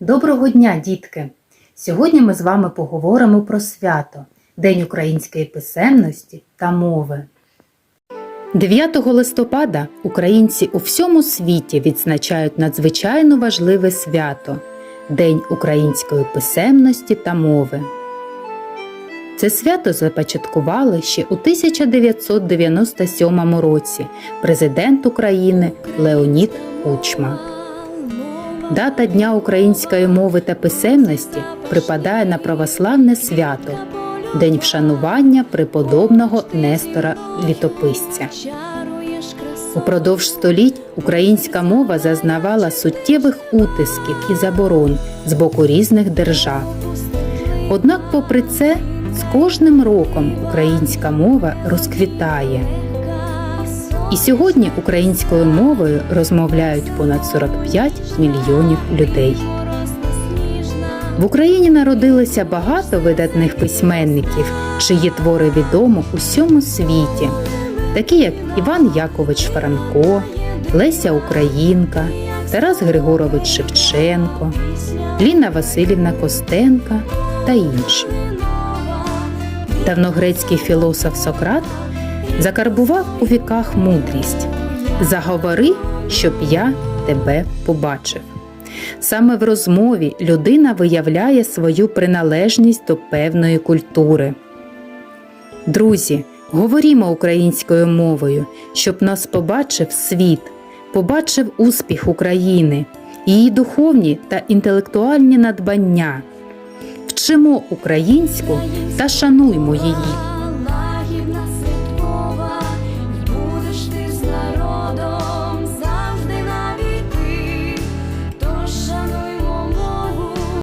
Доброго дня, дітки! Сьогодні ми з вами поговоримо про свято День української писемності та мови. 9 листопада українці у всьому світі відзначають надзвичайно важливе свято День української писемності та мови. Це свято започаткували ще у 1997 році президент України Леонід Кучма. Дата Дня української мови та писемності припадає на православне свято День вшанування преподобного Нестора Літописця. Упродовж століть українська мова зазнавала суттєвих утисків і заборон з боку різних держав. Однак, попри це, з кожним роком українська мова розквітає. І сьогодні українською мовою розмовляють понад 45 мільйонів людей. В Україні народилося багато видатних письменників, чиї твори відомо у всьому світі, такі як Іван Якович Франко, Леся Українка, Тарас Григорович Шевченко, Ліна Васильівна Костенка та інші. Давногрецький філософ Сократ закарбував у віках мудрість Заговори, щоб я тебе побачив. Саме в розмові людина виявляє свою приналежність до певної культури. Друзі, говорімо українською мовою, щоб нас побачив світ, побачив успіх України, її духовні та інтелектуальні надбання. Вчимо українську та шануймо її.